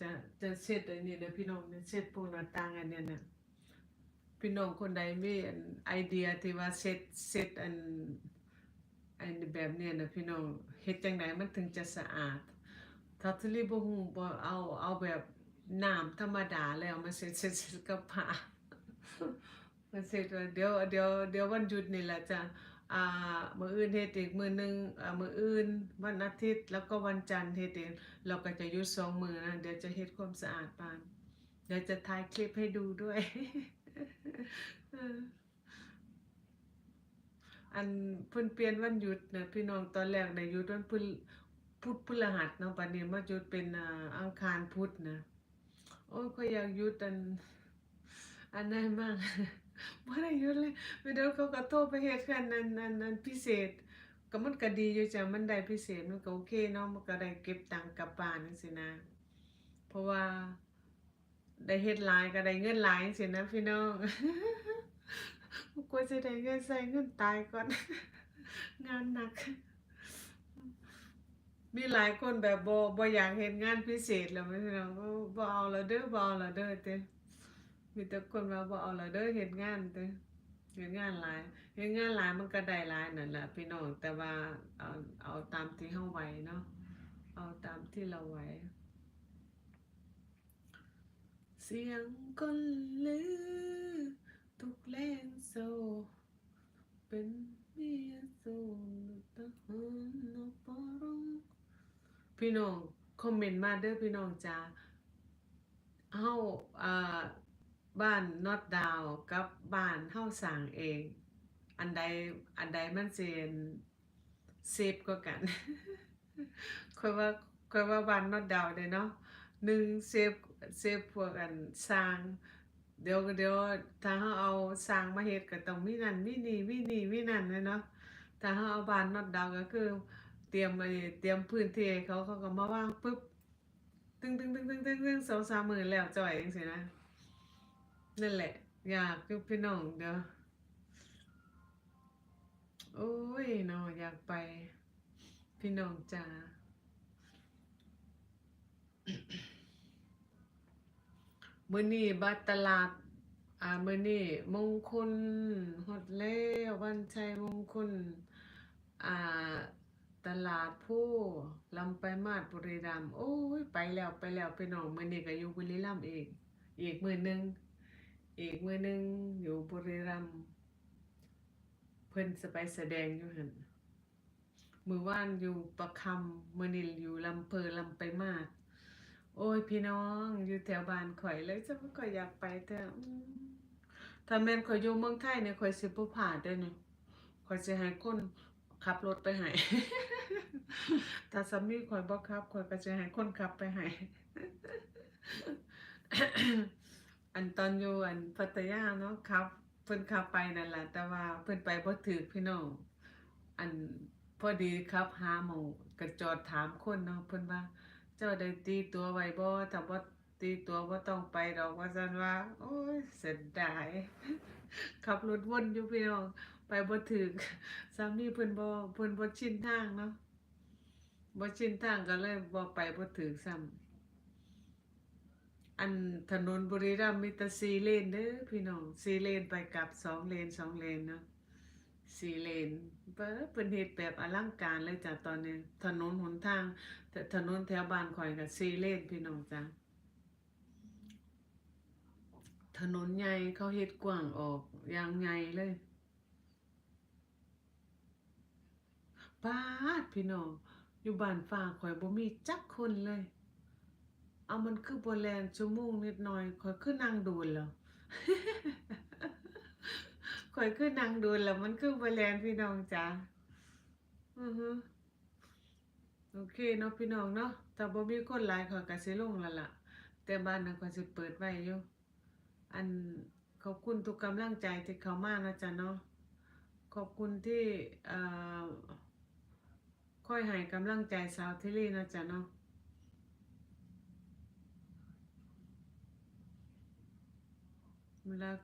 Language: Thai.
จะจะเสร็จอันนี้นะพี่น้องเนี่ยเสร็จพวกหน้าต่างอันเนี้ยนะพี่น้องคนใดมีไอเดียที่ว่าเสร็จเสร็จอันอันแบบเนี้ยนะพี่น้องเฮ็ดจังไดมันถึงจะสะอาดถ้าทะเลบ่ฮู้บ่เอาเอาแบบน้ำธรรมดาแล้วมาเสร็จเสร็จเสร็จกับผ้ามันเสร็จเดี๋ยวเดี๋ยวเดี๋ยววันหยุดนี่แหละจ้ะ อ่ามืออื่นเฮ็ดอีกมือหนึงอ่ามืออื่น วันอาทิตย์แล้วก็วันจันทร์เฮ็ดอีกเราก็จะยุดสองมือนะเดี๋ยวจะเฮ็ดความสะอาดปานเดี๋ยวจะถ่ายคลิปให้ดูด้วยอันเพิ่นเปลี่ยนวันหยุดนะพี่น้องตอนแรกได้หยุดวันพฤพุธพฤหัสเนาะบัดนี้มาหยุดเป็นอ่าอังคารพุธนะโอ้ยข้อยอยากหยุดอัน อันนั้นมากบ่ได้หยุดเลยไปเดี๋ยวเขาก็โทรไปเฮ็ดกันนั้นนั้นนั้นพิเศษ ก็มันก็ดีอยู่จ้ะมันได้พิเศษมันก็โอเคเนาะมันก็ได้เก็บตังค์กลับบ้านจังซี่นะ เพราะว่าได้เฮ็ดหลายก็ได้เงินหลายจังซี่นะพี่น้องกลัวจะได้เงินใส่เงินตายก่อน งานหนัก มีหลายคนแบบบ่บ่อยากเฮ็ดงานพิเศษแล้วพี่น้องบ่บ่เอาล้วเด้อบ่เอาล้วเด้อเด้ มีแต่คนว่าบ่เอาละเด้อเฮ็ดงานเด้อเฮ็ดงานหลายเฮ็ดงานหลายมันก็ได้หลายนั่นแหละพี่น้องแต่ว่าเอาเอาตามที่เฮาไหวเนาะเอาตามที่เราไหวเสียงคนลือทุกแรงโซเป็นเมียโซตะหอนนปรงพี่น้องคอมเมนต์มาเด้อพี่น้องจ้าเฮาอ่า บ้านนอตดาวกับบ้านเฮาสร้างเอง อันใดอันใดมันสิเซฟกว่ากันค่อยว่าค่อยว่าบ้านนอตดาวเด้เนาะหนึ่งเซฟเซฟพวกอันสร้าง เดี๋ยวเดี๋ยวถ้าเฮาเอาสร้างมาเฮ็ดก็ต้องมีนั่นมีนี่มีนี่มีนั่นเลยเนาะถ้าเฮาเอาบ้านนอตดาวก็คือเตรียมไว้เตรียมพื้นที่ให้เขาเขาก็มาวางปึ๊บตึ้งตึ้งตึ้งตึ้งตึงตึงสองสามหมื่นแล้วจ่อยเองสินะ นั่นแหละ อยากอยู่พี่น้องเดี๋ยวโอ้ยเนาะอยากไป พี่น้องจ้ามื้อนี้บัดตลาด อ่ามื้อนี้มงคลฮอดแล้ววันชัยมงคล อ่า ตลาดผู้ลำไปมาศบุรีรัมย์โอ้ย ไปแล้วไปแล้วพี่น้องมื้อนี้ก็อยู่บุรีรัมย์อีกอีกมื้อหนึง อีกมื้อนึงอยู่บุรีรัมย์เพิ่นสิไปแสดงอยู่หันมือว่านอยู่ประคำมือนี้อยู่ลำเภอลำไปมาศโอ้ยพี่น้องอยู่แถวบ้านข่อยเลยจะบ่ค่อยอยากไปแต่ถ้าแม่นข่อยอยู่เมืองไทยเนี่ยข่อยสิบ่พลาดเด้อนี่ยข่อยสิให้คนขับรถไปให้ถ้าสามีข่อยบ่ขับข่อยก็จะให้คนขับไปให้ อันตอนอยู่อันพัทยาเนาะครับ เพิ่นขับไปนั่นแหละแต่ว่าเพิ่นไปบ่ถึกพี่น้องอันพอดีครับหาหมู่ก็จอดถามคนเนาะเพิ่นว่า เจ้าได้ตีตัวไว้บ่ถ้าบ่ตีตัวบ่ต้องไปดอกว่าซั่นว่า โอ้ยเสียดายขับรถวนอยู่พี่น้องไปบ่ถึกสามีเพิ่นบ่เพิ่นบ่ชินทางเนาะบ่ชินทางก็เลยบ่ไปบ่ถึกซ้ำ อันถนนบุรีรัมย์มีแต่4เลนเด้อพี่น้อง4เลนไปกลับ2เลน2เลนเนาะ4เลนเบิ่เพิ่นเฮ็ดแบบอลังการเลยจ้ะตอนนี้ ถนนหนทางถนนแถวบ้านข่อยก็4เลนพี่น้องจ้ะถนนใหญ่เขาเฮ็ดกว้างออกอย่างใหญ่เลยป๊าดพี่น้องอยู่บ้านฟ้าข่อยบ่มีจักคนเลย เอามันคือบ่แลนชั่วโมงนิดหน่อยข่อยคือนั่งดนแล้วข่อยคือนั่งดนแล้วมันคือบ่แลนพี่น้องจ้าอือฮึโอเคเนาะพี่น้องเนาะถ้าบ่มีคนหลายขอยก็สิลงแล้วล่ะ แต่บ้านนั้นขอยสิเปิดไว้อยู่อันขอบคุณทุกกำลังใจที่เขามากนะจ๊ะเนาะขอบคุณที่เอ่อค่อยให้กำลังใจสาวเทลี่นะจ๊ะเนาะ รัก